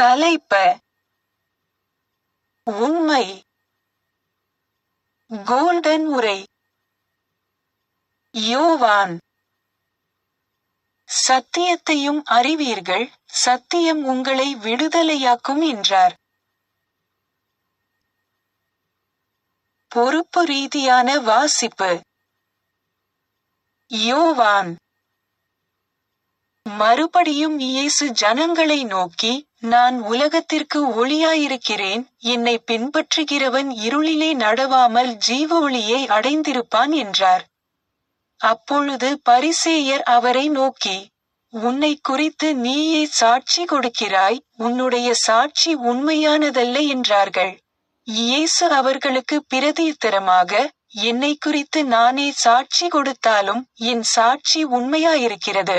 தலைப்ப உண்மை கோல்டன் உரை. யோவான். சத்தியத்தையும் அறிவீர்கள் சத்தியம் உங்களை விடுதலையாக்கும் என்றார். பொறுப்பு ரீதியான வாசிப்பு. யோவான். மறுபடியும் இயேசு ஜனங்களை நோக்கி நான் உலகத்திற்கு ஒளியாயிருக்கிறேன் என்னை பின்பற்றுகிறவன் இருளிலே நடவாமல் ஜீவ ஒளியை அடைந்திருப்பான் என்றார். அப்பொழுது பரிசேயர் அவரை நோக்கி உன்னை குறித்து நீயே சாட்சி கொடுக்கிறாய் உன்னுடைய சாட்சி உண்மையானதல்ல என்றார்கள். இயேசு அவர்களுக்கு பிரதியுத்தரமாக என்னை குறித்து நானே சாட்சி கொடுத்தாலும் என் சாட்சி உண்மையாயிருக்கிறது.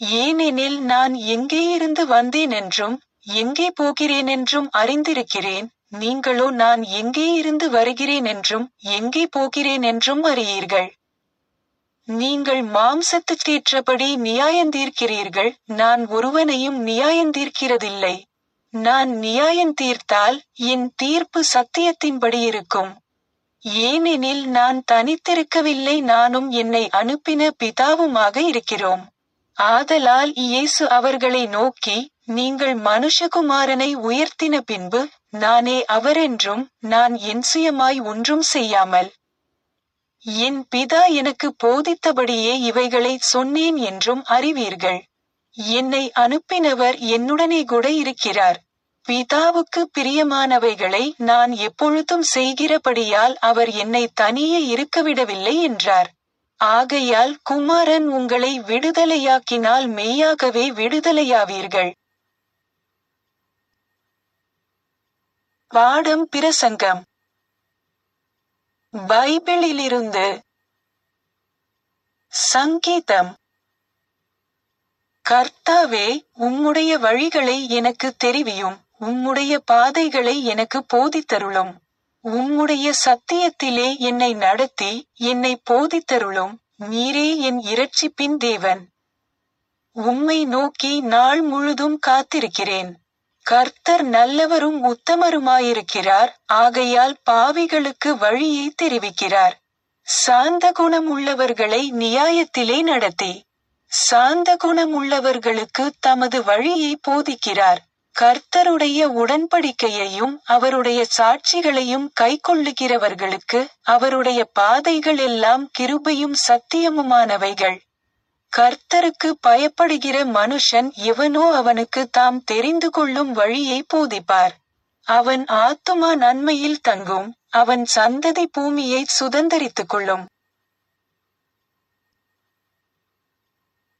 ஏனெனில் நான் எங்கேயிருந்து வந்தேனென்றும் எங்கே போகிறேனென்றும் அறிந்திருக்கிறேன் நீங்களோ நான் எங்கேயிருந்து வருகிறேனென்றும் எங்கே போகிறேனென்றும் அறியீர்கள். நீங்கள் மாம்சத்துக்கேற்றபடி நியாயந்தீர்க்கிறீர்கள் நான் ஒருவனையும் நியாயந்தீர்க்கிறதில்லை. நான் நியாயந்தீர்த்தால் என் தீர்ப்பு சத்தியத்தின்படி இருக்கும். ஏனெனில் நான் தனித்திருக்கவில்லை நானும் என்னை அனுப்பின பிதாவுமாக இருக்கிறோம். ஆதலால் இயேசு அவர்களை நோக்கி நீங்கள் மனுஷகுமாரனை உயர்த்தின பின்பு நானே அவரென்றும் நான் என் சுயமாய் ஒன்றும் செய்யாமல் என் பிதா எனக்கு போதித்தபடியே இவைகளை சொன்னேன் என்றும் அறிவீர்கள். என்னை அனுப்பினவர் என்னுடனே கூட இருக்கிறார். பிதாவுக்கு பிரியமானவைகளை நான் எப்பொழுதும் செய்கிறபடியால் அவர் என்னை தனியே இருக்கவிடவில்லை என்றார். ஆகையால் குமாரன் உங்களை விடுதலையாக்கினால் மெய்யாகவே விடுதலையாவீர்கள். பாடம் பிரசங்கம். பைபிளிலிருந்து சங்கீதம். கர்த்தாவே உம்முடைய வழிகளை எனக்கு தெரிவியும் உம்முடைய பாதைகளை எனக்கு போதித்தருளும். உம்முடைய சத்தியத்திலே என்னை நடத்தி என்னை போதித்தருளும். நீரே என் இரட்சிப்பின் தேவன். உம்மை நோக்கி நாள் முழுதும் காத்திருக்கிறேன். கர்த்தர் நல்லவரும் உத்தமருமாயிருக்கிறார். ஆகையால் பாவிகளுக்கு வழியை தெரிவிக்கிறார். சாந்த குணம் உள்ளவர்களை நியாயத்திலே நடத்தி சாந்த குணம் உள்ளவர்களுக்கு தமது வழியை போதிக்கிறார். கர்த்தருடைய உடன்படிக்கையையும் அவருடைய சாட்சிகளையும் கைக்கொள்ளுகிறவர்களுக்கு அவருடைய பாதைகள் எல்லாம் கிருபையும் சத்தியமுமானவைகள். கர்த்தருக்கு பயப்படுகிற மனுஷன் எவனோ அவனுக்கு தாம் தெரிந்து கொள்ளும் வழியை போதிப்பார். அவன் ஆத்துமா நன்மையில் தங்கும் அவன் சந்ததி பூமியை சுதந்தரித்துக் கொள்ளும்.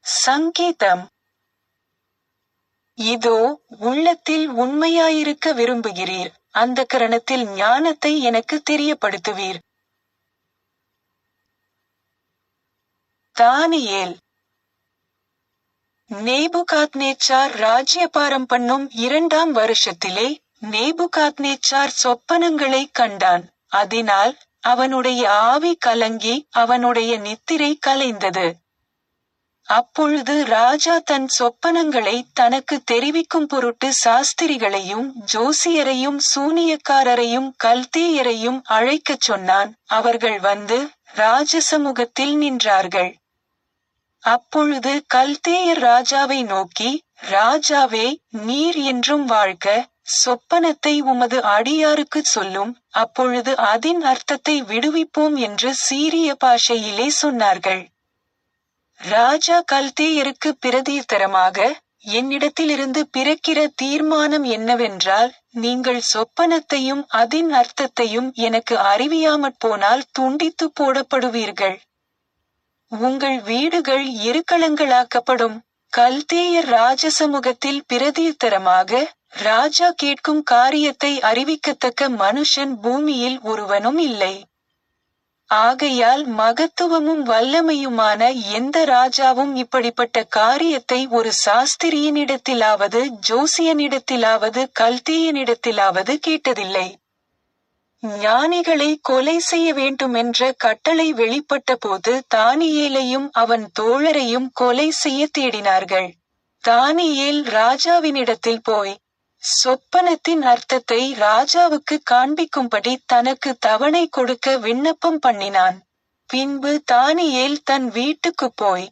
சங்கீதம் இதோ உள்ளத்தில் உண்மையாயிருக்க விரும்புகிறீர். அந்த கரணத்தில் ஞானத்தை எனக்கு தெரியப்படுத்துவீர். தானியேல். நேபுகாத்னேச்சார் ராஜ்யபாரம் பண்ணும் இரண்டாம் வருஷத்திலே நேபுகாத்னேச்சார் சொப்பனங்களை கண்டான். அதனால் அவனுடைய ஆவி கலங்கி அவனுடைய நித்திரை கலைந்தது. அப்பொழுது ராஜா தன் சொப்பனங்களை தனக்கு தெரிவிக்கும் பொருட்டு சாஸ்திரிகளையும் ஜோசியரையும் சூனியக்காரரையும் கல்தேயரையும் அழைக்கச் சொன்னான். அவர்கள் வந்து ராஜசமுகத்தில் நின்றார்கள். அப்பொழுது கல்தேயர் ராஜாவை நோக்கி ராஜாவே நீர் என்றும் வாழ்க சொப்பனத்தை உமது அடியாருக்குச் சொல்லும். அப்பொழுது அதின் அர்த்தத்தை விடுவிப்போம் என்று சீரிய பாஷையிலே சொன்னார்கள். ராஜா கல்தேயருக்கு பிரதியுத்தரமாக என்னிடத்திலிருந்து பிறக்கிற தீர்மானம் என்னவென்றால் நீங்கள் சொப்பனத்தையும் அதன் அர்த்தத்தையும் எனக்கு அறிவியாமற் போனால் துண்டித்து போடப்படுவீர்கள். உங்கள் வீடுகள் எருக்களங்களாக்கப்படும் கல்தேயர் ராஜசமூகத்தில் பிரதியுத்தரமாக ராஜா கேட்கும் காரியத்தை அறிவிக்கத்தக்க மனுஷன் பூமியில் ஒருவனும் இல்லை. ஆகையால் மகத்துவமும் வல்லமையுமான எந்த ராஜாவும் இப்படிப்பட்ட காரியத்தை ஒரு சாஸ்திரியனிடத்திலாவது ஜோசியனிடத்திலாவது கல்தேயனிடத்திலாவது கேட்டதில்லை. ஞானிகளை கொலை செய்ய வேண்டுமென்ற கட்டளை வெளிப்பட்ட போது தானியேலையும் அவன் தோழரையும் கொலை செய்ய தேடினார்கள். தானியேல் ராஜாவினிடத்தில் போய் சொப்பனத்தின் அர்த்தத்தை ராஜாவுக்கு காண்பிக்கும்படி தனக்கு தவணை கொடுக்க விண்ணப்பம் பண்ணினான். பின்பு தானியேல் தன் வீட்டுக்குப் போய்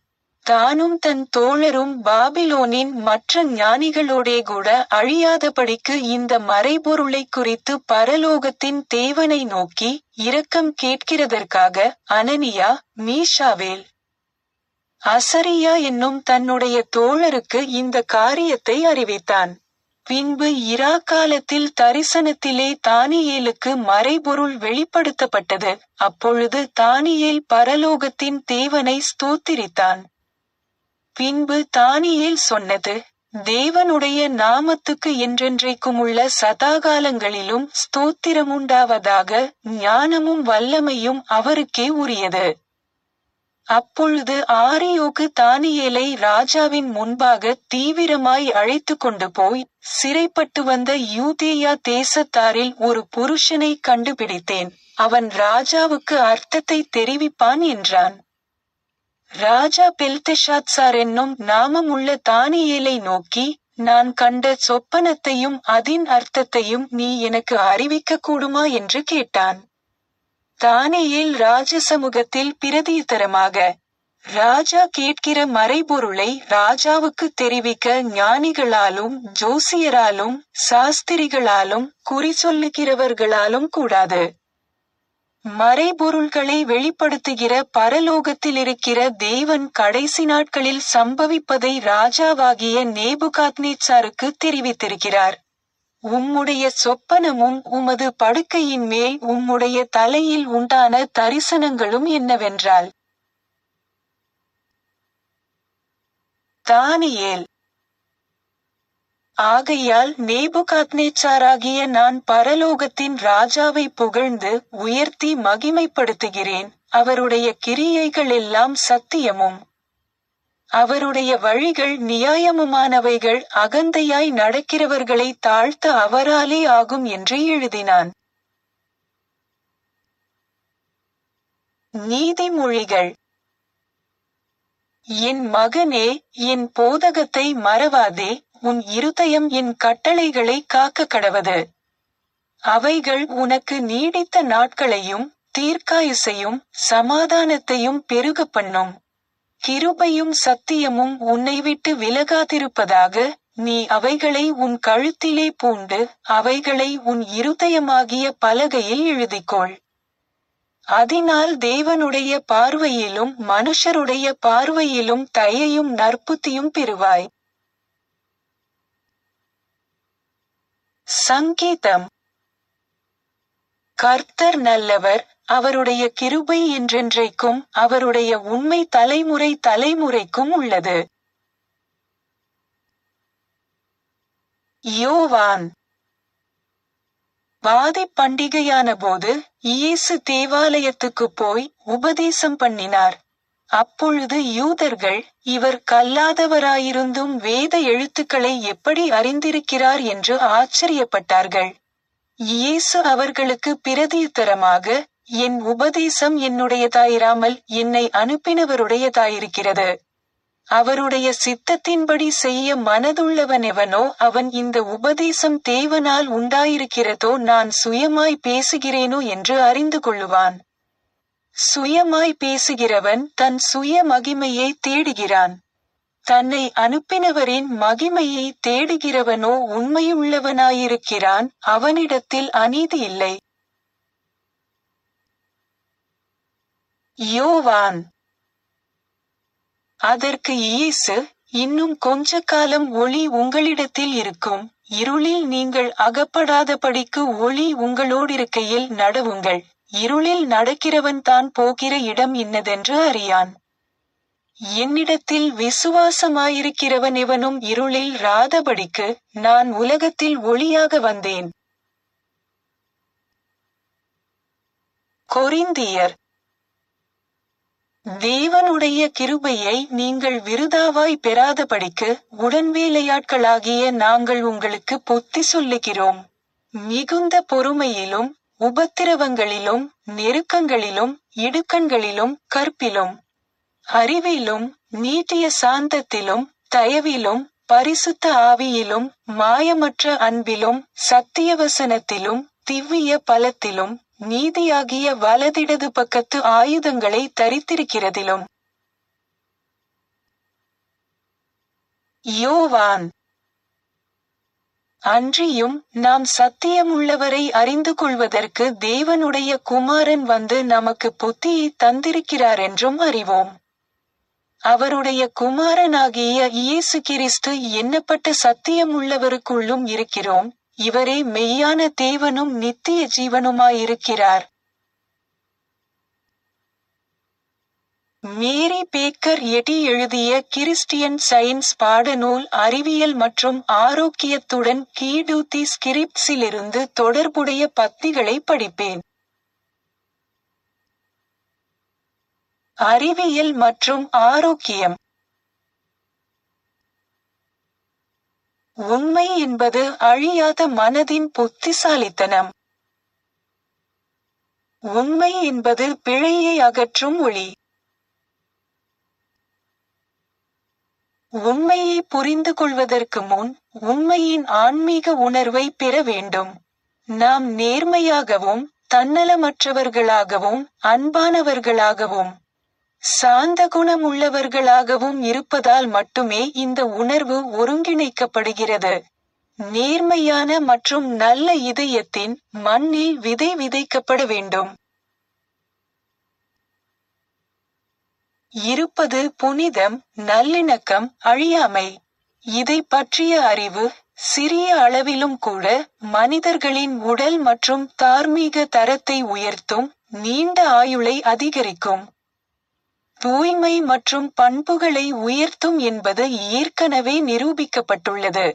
தானும் தன் தோழரும் பாபிலோனின் மற்ற ஞானிகளோடே கூட அழியாதபடிக்கு இந்த மறைபொருளை குறித்து பரலோகத்தின் தேவனை நோக்கி இரக்கம் கேட்கிறதற்காக அனனியா மீஷாவேல் அசரியா என்னும் தன்னுடைய தோழருக்கு இந்த காரியத்தை அறிவித்தான். பின்பு இரா காலத்தில் தரிசனத்திலே தானியேலுக்கு மறைபொருள் வெளிப்படுத்தப்பட்டது. அப்பொழுது தானியேல் பரலோகத்தின் தேவனை ஸ்தோத்திரித்தான். பின்பு தானியேல் சொன்னது தேவனுடைய நாமத்துக்கு என்றென்றைக்கும் உள்ள சதாகாலங்களிலும் ஸ்தோத்திரமுண்டாவதாக ஞானமும் வல்லமையும் அவருக்கே உரியது. அப்பொழுது ஆரியோக்கு தானியேலை ராஜாவின் முன்பாக தீவிரமாய் அழைத்து கொண்டு போய் சிறைப்பட்டு வந்த யூதேயா தேசத்தாரில் ஒரு புருஷனை கண்டுபிடித்தேன். அவன் ராஜாவுக்கு அர்த்தத்தை தெரிவிப்பான் என்றான். ராஜா பெல்தெஷாத்சார் என்னும் நாமமுள்ள தானியேலை நோக்கி நான் கண்ட சொப்பனத்தையும் அதின் அர்த்தத்தையும் நீ எனக்கு அறிவிக்க கூடுமா? என்று கேட்டான். தானியேல் ராஜசமூகத்தில் பிரதியுத்தரமாக ராஜா கேட்கிற மறைபொருளை ராஜாவுக்கு தெரிவிக்க ஞானிகளாலும் ஜோசியராலும் சாஸ்திரிகளாலும் குறி சொல்லுகிறவர்களாலும் கூடாது. மறைபொருள்களை வெளிப்படுத்துகிற பரலோகத்தில் இருக்கிற தேவன் கடைசி நாட்களில் சம்பவிப்பதை ராஜாவாகிய நேபுகாத்னேச்சாருக்கு தெரிவித்திருக்கிறார். உம்முடைய சொப்பனமும் உமது படுக்கையின் மேல் உம்முடைய தலையில் உண்டான தரிசனங்களும் என்னவென்றால் தானியேல். ஆகையால் நேபுகாத்னேச்சாராகிய நான் பரலோகத்தின் ராஜாவை புகழ்ந்து உயர்த்தி மகிமைப்படுத்துகிறேன். அவருடைய கிரியைகள் எல்லாம் சத்தியமும். அவருடைய வழிகள் நியாயமுமானவைகள் அகந்தையாய் நடக்கிறவர்களை தாழ்த்த அவராலே ஆகும் என்று எழுதினான். நீதிமொழிகள். என் மகனே என் போதகத்தை மறவாதே உன் இருதயம் என் கட்டளைகளை காக்க கடவது. அவைகள் உனக்கு நீடித்த நாட்களையும் தீர்க்காயுசையும் சமாதானத்தையும் பெருக பண்ணும். கிருபையும் சத்தியமும் உன்னை விட்டு விலகாதிருப்பதாக நீ அவைகளை உன் கழுத்திலே பூண்டு அவைகளை உன் இருதயமாகிய பலகையில் எழுதிக்கொள். அதனால் தேவனுடைய பார்வையிலும் மனுஷருடைய பார்வையிலும் தயையும் நற்புத்தியும் பெறுவாய். சங்கீதம் கர்த்தர் நல்லவர் அவருடைய கிருபை என்றென்றைக்கும் அவருடைய உண்மை தலைமுறை தலைமுறைக்கும் உள்ளது. யோவான். வாதி பண்டிகையான போது இயேசு தேவாலயத்துக்கு போய் உபதேசம் பண்ணினார். அப்பொழுது யூதர்கள் இவர் கல்லாதவராயிருந்தும் வேத எழுத்துக்களை எப்படி அறிந்திருக்கிறார்? என்று ஆச்சரியப்பட்டார்கள். இயேசு அவர்களுக்கு பிரதியுத்தரமாக என் உபதேசம் என்னுடையதாயிராமல் என்னை அனுப்பினவருடையதாயிருக்கிறது. அவருடைய சித்தத்தின்படி செய்ய மனதுள்ளவனெவனோ அவன் இந்த உபதேசம் தேவனால் உண்டாயிருக்கிறதோ நான் சுயமாய் பேசுகிறேனோ என்று அறிந்து கொள்ளுவான். சுயமாய் பேசுகிறவன் தன் சுய மகிமையை தேடுகிறான். தன்னை அனுப்பினவரின் மகிமையை தேடுகிறவனோ உண்மையுள்ளவனாயிருக்கிறான். அவனிடத்தில் அநீதி இல்லை. யோவான். அதற்கு இயேசு இன்னும் கொஞ்ச காலம் ஒளி உங்களிடத்தில் இருக்கும். இருளில் நீங்கள் அகப்படாதபடிக்கு ஒளி உங்களோடிருக்கையில் நடவுங்கள். இருளில் நடக்கிறவன் தான் போகிற இடம் இன்னதென்று அறியான். என்னிடத்தில் விசுவாசமாயிருக்கிறவன் எவனும் இருளில் ராதபடிக்கு நான் உலகத்தில் ஒளியாக வந்தேன். கொரிந்தியர். தேவனுடைய கிருபையை நீங்கள் விருதாவாய் பெறாதபடிக்கு உடன்வேலையாட்களாகிய நாங்கள் உங்களுக்கு புத்தி சொல்லுகிறோம். மிகுந்த பொறுமையிலும் உபத்திரவங்களிலும் நெருக்கங்களிலும் இடுக்கண்களிலும் கற்பிலும் அறிவிலும் நீட்டிய சாந்தத்திலும் தயவிலும் பரிசுத்த ஆவியிலும் மாயமற்ற அன்பிலும் சத்தியவசனத்திலும் திவ்விய பலத்திலும் நீதியாகிய வலதிடது பக்கத்து ஆயுதங்களை தரித்திருக்கிறதிலும். யோவான். அன்றியும் நாம் சத்தியமுள்ளவரை அறிந்து கொள்வதற்கு தேவனுடைய குமாரன் வந்து நமக்கு புத்தியை தந்திருக்கிறார் என்றும் அறிவோம். அவருடைய குமாரனாகிய இயேசு கிறிஸ்து எண்ணப்பட்ட சத்தியம் உள்ளவருக்குள்ளும் இருக்கிறோம். இவரே மெய்யான தேவனும் நித்திய ஜீவனுமாயிருக்கிறார். மேரி பேக்கர் எட்டி எழுதிய கிறிஸ்டியன் சயின்ஸ் பாடநூல் அறிவியல் மற்றும் ஆரோக்கியத்துடன் கீடூத்தி ஸ்கிரிப்ட்ஸிலிருந்து தொடர்புடைய பத்திகளை படிப்பேன். அறிவியல் மற்றும் ஆரோக்கியம். உண்மை என்பது அழியாத மனதின் புத்திசாலித்தனம். உண்மை என்பது பிழையை அகற்றும் ஒளி. உண்மையை புரிந்து கொள்வதற்கு முன் உண்மையின் ஆன்மீக உணர்வை பெற வேண்டும். நாம் நேர்மையாகவும் தன்னலமற்றவர்களாகவும் அன்பானவர்களாகவும் சாந்த குணமுள்ளவர்களாகவும் இருப்பதால் மட்டுமே இந்த உணர்வு ஒருங்கிணைக்கப்படுகிறது. நேர்மையான மற்றும் நல்ல இதயத்தின் மண்ணில் விதை விதைக்கப்பட வேண்டும். இருப்பது புனிதம் நல்லிணக்கம் அழியாமை. இதை பற்றிய அறிவு சிறிய அளவிலும் கூட மனிதர்களின் உடல் மற்றும் தார்மீக தரத்தை உயர்த்தும் நீண்ட ஆயுளை அதிகரிக்கும். தூய்மை மற்றும் பண்புகளை உயர்த்தும் என்பது ஏற்கனவே நிரூபிக்கப்பட்டுள்ளது.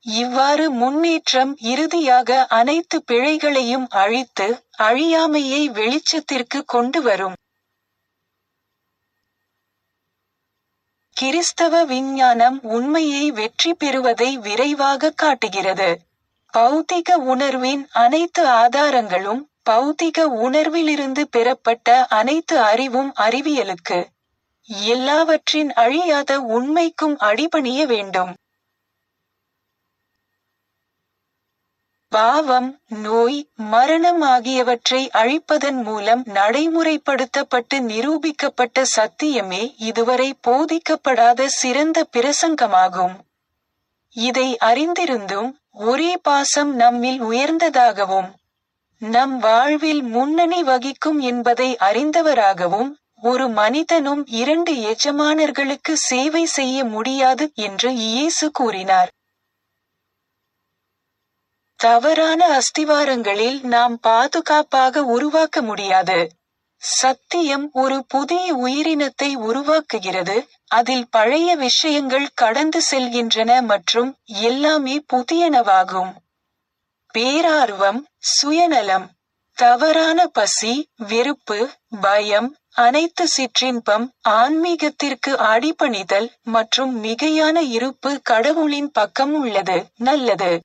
இவ்வாறு முன்னேற்றம் இறுதியாக அனைத்து பிழைகளையும் அழித்து அழியாமையை வெளிச்சத்திற்கு கொண்டு வரும். கிறிஸ்தவ விஞ்ஞானம் உண்மையை வெற்றி பெறுவதை விரைவாக காட்டுகிறது. பௌத்திக உணர்வின் அனைத்து ஆதாரங்களும் பௌத்திக உணர்விலிருந்து பெறப்பட்ட அனைத்து அறிவும் அறிவியலுக்கு எல்லாவற்றின் அழியாத உண்மைக்கும் அடிபணிய வேண்டும். பாவம் நோய் மரணம் ஆகியவற்றை அழிப்பதன் மூலம் நடைமுறைப்படுத்தப்பட்டு நிரூபிக்கப்பட்ட சத்தியமே இதுவரை போதிக்கப்படாத சிறந்த பிரசங்கமாகும். இதை அறிந்திருந்தும் ஒரே பாசம் நம்மில் உயர்ந்ததாகவும் நம் வாழ்வில் முன்னணி வகிக்கும் என்பதை அறிந்தவராகவும் ஒரு மனிதனும் இரண்டு எஜமானர்களுக்கு சேவை செய்ய முடியாது என்று இயேசு கூறினார். தவறான அஸ்திவாரங்களில் நாம் பாதுகாப்பாக உருவாக்க முடியாது. சத்தியம் ஒரு புதிய உயிரினத்தை உருவாக்குகிறது அதில் பழைய விஷயங்கள் கடந்து செல்கின்றன மற்றும் எல்லாமே புதியனவாகும். பேரார்வம் சுயநலம் தவறான பசி வெறுப்பு பயம் அனைத்து சிற்றின்பம் ஆன்மீகத்திற்கு அடிபணிதல் மற்றும் மிகையான இருப்பு கடவுளின் பக்கம் உள்ளது நல்லது.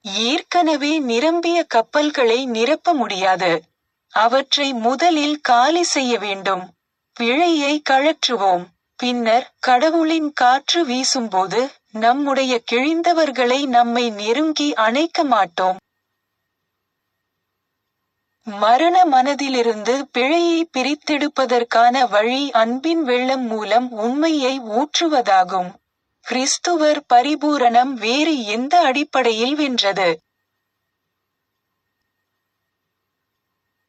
ஏற்கனவே நிரம்பிய கப்பல்களை நிரப்ப முடியாது. அவற்றை முதலில் காலி செய்ய வேண்டும். பிழையை கழற்றுவோம். பின்னர் கடவுளின் காற்று வீசும்போது நம்முடைய கிழிந்தவர்களை நம்மை நெருங்கி அணைக்க மாட்டோம். மரண மனதிலிருந்து பிழையை பிரித்தெடுப்பதற்கான வழி அன்பின் வெள்ளம் மூலம் உண்மையை ஊற்றுவதாகும். கிறிஸ்துவர் பரிபூரணம் வேறு எந்த அடிப்படையில் வென்றது?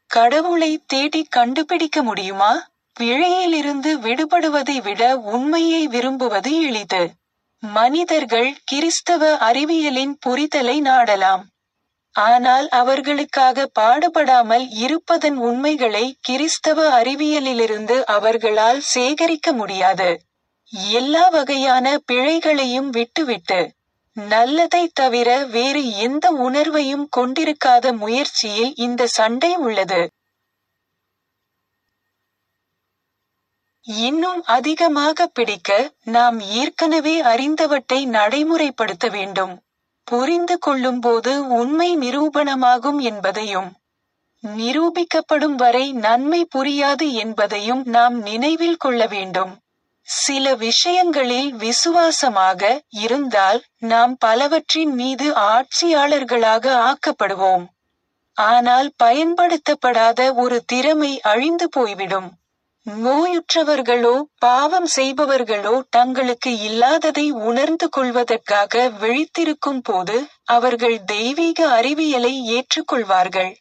கடவுளை தேடி கண்டுபிடிக்க முடியுமா? பிழையிலிருந்து விடுபடுவதை விட உண்மையை விரும்புவது எளிது. மனிதர்கள் கிறிஸ்தவ அறிவியலின் புரிதலை நாடலாம். ஆனால் அவர்களுக்காக பாடுபடாமல் இருப்பதன் உண்மைகளை கிறிஸ்தவ அறிவியலிலிருந்து அவர்களால் சேகரிக்க முடியாது. எல்லா வகையான பிழைகளையும் விட்டுவிட்டு நல்லதைத் தவிர வேறு எந்த உணர்வையும் கொண்டிருக்காத முயற்சியில் இந்த சண்டை உள்ளது. இன்னும் அதிகமாக பிடிக்க நாம் ஏற்கனவே அறிந்தவற்றை நடைமுறைப்படுத்த வேண்டும். புரிந்து கொள்ளும்போது உண்மை நிரூபணமாகும் என்பதையும் நிரூபிக்கப்படும் வரை நன்மை புரியாது என்பதையும் நாம் நினைவில் கொள்ள வேண்டும். சில விஷயங்களில் விசுவாசமாக இருந்தால் நாம் பலவற்றின் மீது ஆட்சியாளர்களாக ஆக்கப்படுவோம். ஆனால் பயன்படுத்தப்படாத ஒரு திறமை அழிந்து போய்விடும். நோயுற்றவர்களோ பாவம் செய்பவர்களோ தங்களுக்கு இல்லாததை உணர்ந்து கொள்வதற்காக விழித்திருக்கும் போது அவர்கள் தெய்வீக அறிவியலை ஏற்றுக்கொள்வார்கள்.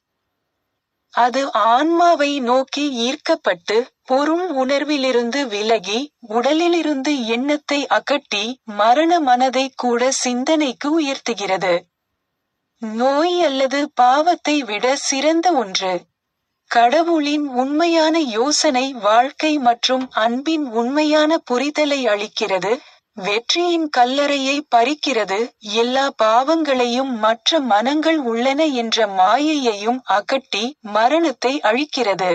அது ஆன்மாவை நோக்கி ஈர்க்கப்பட்டு பொருள் உணர்விலிருந்து விலகி உடலிலிருந்து எண்ணத்தை அகட்டி மரண மனதை கூட சிந்தனைக்கு உயர்த்துகிறது. நோய் அல்லது பாவத்தை விட சிறந்த ஒன்று. கடவுளின் உண்மையான யோசனை வாழ்க்கை மற்றும் அன்பின் உண்மையான புரிதலை அளிக்கிறது. வெற்றியின் கல்லறையை பறிக்கிறது. எல்லா பாவங்களையும் மற்ற மனங்கள் உள்ளன என்ற மாயையையும் அகட்டி மரணத்தை அழிக்கிறது.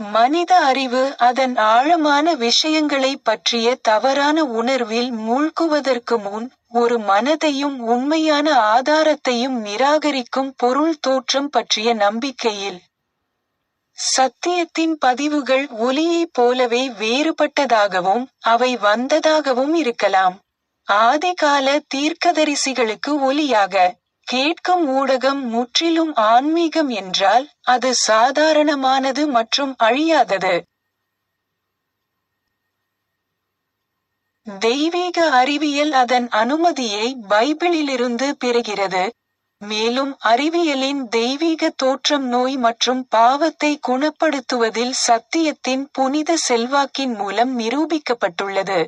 மனித அறிவு அதன் ஆழமான விஷயங்களை பற்றிய தவறான உணர்வில் மூழ்குவதற்கு முன் ஒரு மனதையும் உண்மையான ஆதாரத்தையும் நிராகரிக்கும் பொருள் தோற்றம் பற்றிய நம்பிக்கையில். சத்தியத்தின் பதிவுகள் ஒலியைப் போலவே வேறுபட்டதாகவும் அவை வந்ததாகவும் இருக்கலாம். ஆதிகால தீர்க்கதரிசிகளுக்கு ஒலியாக கேட்கும் ஊடகம் முற்றிலும் ஆன்மீகம் என்றால் அது சாதாரணமானது மற்றும் அழியாதது. தெய்வீக அறிவியல் அதன் அனுமதியை பைபிளிலிருந்து பெறுகிறது. மேலும் அறிவியலின் தெய்வீக தோற்றம் நோய் மற்றும் பாவத்தை குணப்படுத்துவதில் சத்தியத்தின் புனித செல்வாக்கின் மூலம் நிரூபிக்கப்பட்டுள்ளது.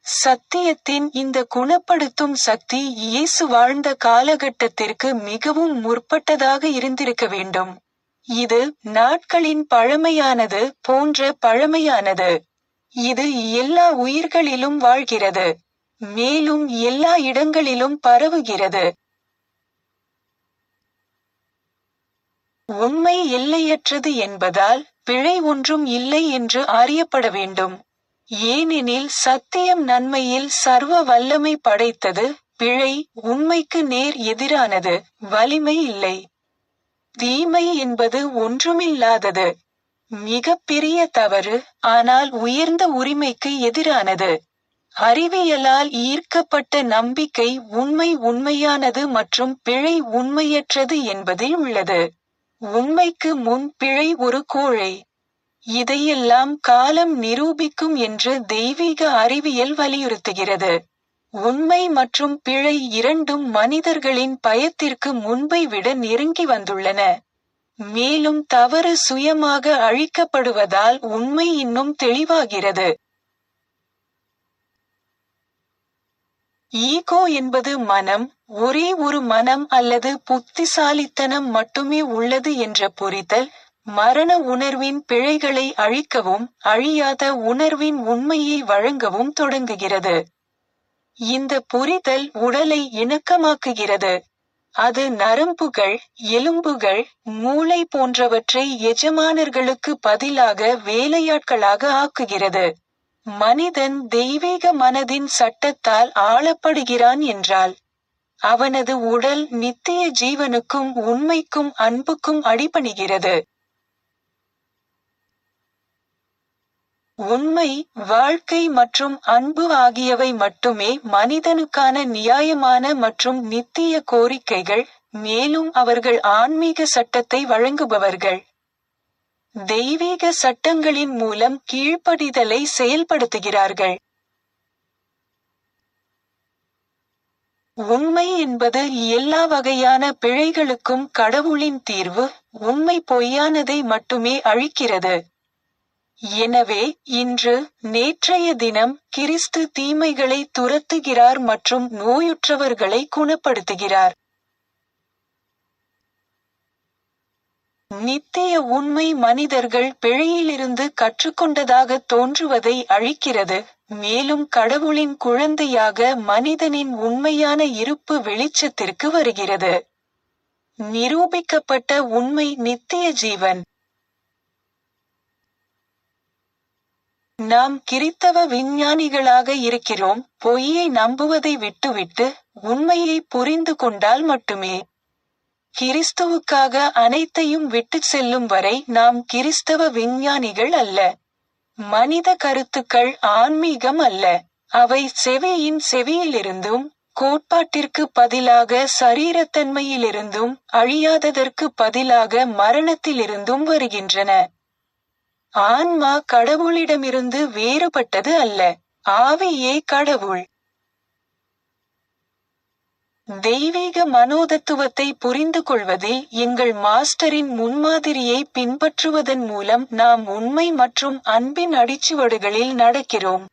சத்தியத்தின் இந்த குணப்படுத்தும் சக்தி இயேசு வாழ்ந்த காலகட்டத்திற்கு மிகவும் முற்பட்டதாக இருந்திருக்க வேண்டும். இது நாட்களின் பழமையானது போன்ற பழமையானது. இது எல்லா உயிர்களிலும் வாழ்கிறது. மேலும் எல்லா இடங்களிலும் பரவுகிறது. உண்மை எல்லையற்றது என்பதால் பிழை ஒன்றும் இல்லை என்று அறியப்பட வேண்டும். ஏனெனில் சத்தியம் நன்மையில் சர்வ வல்லமை படைத்தது பிழை உண்மைக்கு நேர் எதிரானது வலிமை இல்லை. தீமை என்பது ஒன்றுமில்லாதது. மிக பெரிய தவறு ஆனால் உயர்ந்த உரிமைக்கு எதிரானது. அறிவியலால் ஈர்க்கப்பட்ட நம்பிக்கை உண்மை உண்மையானது மற்றும் பிழை உண்மையற்றது என்பதில் உள்ளது. உண்மைக்கு முன் பிழை ஒரு கோழை. இதையெல்லாம் காலம் நிரூபிக்கும் என்று தெய்வீக அறிவியல் வலியுறுத்துகிறது. உண்மை மற்றும் பிழை இரண்டும் மனிதர்களின் பயத்திற்கு முன்பை விட நெருங்கி வந்துள்ளன. மேலும் தவறு சுயமாக அழிக்கப்படுவதால் உண்மை இன்னும் தெளிவாகிறது. ஈகோ என்பது மனம் ஒரே ஒரு மனம் அல்லது புத்திசாலித்தனம் மட்டுமே உள்ளது என்ற புரிதல் மரண உணர்வின் பிழைகளை அழிக்கவும் அழியாத உணர்வின் உண்மையை வழங்கவும் தொடங்குகிறது. இந்த புரிதல் உடலை இணக்கமாக்குகிறது. அது நரம்புகள் எலும்புகள் மூளை போன்றவற்றை எஜமானர்களுக்கு பதிலாக வேலையாட்களாக ஆக்குகிறது. மனிதன் தெய்வீக மனதின் சட்டத்தால் ஆளப்படுகிறான் என்றால் அவனது உடல் நித்திய ஜீவனுக்கும் உண்மைக்கும் அன்புக்கும் அடிபணிகிறது. உண்மை வாழ்க்கை மற்றும் அன்பு ஆகியவை மட்டுமே மனிதனுக்கான நியாயமான மற்றும் நித்திய கோரிக்கைகள் மேலும் அவர்கள் ஆன்மீக சட்டத்தை வழங்குபவர்கள். தெய்வீக சட்டங்களின் மூலம் கீழ்ப்படிதலை செயல்படுத்துகிறார்கள். உண்மை என்பது எல்லா வகையான பிழைகளுக்கும் கடவுளின் தீர்வு உண்மை பொய்யானதை மட்டுமே அழிக்கிறது. எனவே இன்று நேற்றைய தினம் கிறிஸ்து தீமைகளை துரத்துகிறார் மற்றும் நோயுற்றவர்களை குணப்படுத்துகிறார். நித்திய உண்மை மனிதர்கள் பிழையிலிருந்து கற்றுக்கொண்டதாக தோன்றுவதை அழிக்கிறது. மேலும் கடவுளின் குழந்தையாக மனிதனின் உண்மையான இருப்பு வெளிச்சத்திற்கு வருகிறது. நிரூபிக்கப்பட்ட உண்மை நித்திய ஜீவன். நாம் கிறித்தவ விஞ்ஞானிகளாக இருக்கிறோம். பொய்யை நம்புவதை விட்டுவிட்டு உண்மையை புரிந்து கொண்டால் மட்டுமே. கிறிஸ்துவுக்காக அனைத்தையும் விட்டுச் செல்லும் வரை நாம் கிறிஸ்தவ விஞ்ஞானிகள் அல்ல. மனித கருத்துக்கள் ஆன்மீகம் அல்ல. அவை செவியின் செவியிலிருந்தும் கோட்பாட்டிற்கு பதிலாக சரீரத்தன்மையிலிருந்தும் அழியாததற்கு பதிலாக மரணத்திலிருந்தும் வருகின்றன. ஆன்மா கடவுளிடமிருந்து வேறுபட்டது அல்ல. ஆவியே கடவுள். தெய்வீக மனோதத்துவத்தை புரிந்து கொள்வதில் எங்கள் மாஸ்டரின் முன்மாதிரியை பின்பற்றுவதன் மூலம் நாம் உண்மை மற்றும் அன்பின் அடிச்சுவடுகளில் நடக்கிறோம்.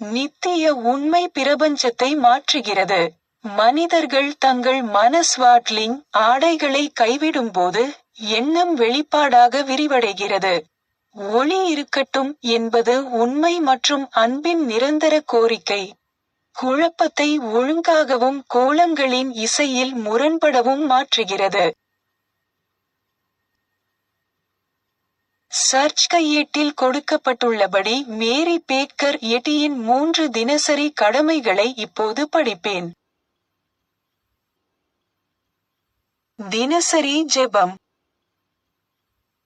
நித்திய உண்மை பிரபஞ்சத்தை மாற்றுகிறது. மனிதர்கள் தங்கள் மன ஸ்வாட்லிங் ஆடைகளை கைவிடும்போது எண்ணம் வெளிப்பாடாக விரிவடைகிறது. ஒளி இருக்கட்டும் என்பது உண்மை மற்றும் அன்பின் நிரந்தர கோரிக்கை. குழப்பத்தை ஒழுங்காகவும் கோலங்களின் இசையில் முரண்படவும் மாற்றுகிறது. சர்ச் கையேட்டில் கொடுக்கப்பட்டுள்ளபடி மேரி பேக்கர் எட்டியின் மூன்று தினசரி கடமைகளை இப்போது படிப்பேன். தினசரி ஜெபம்.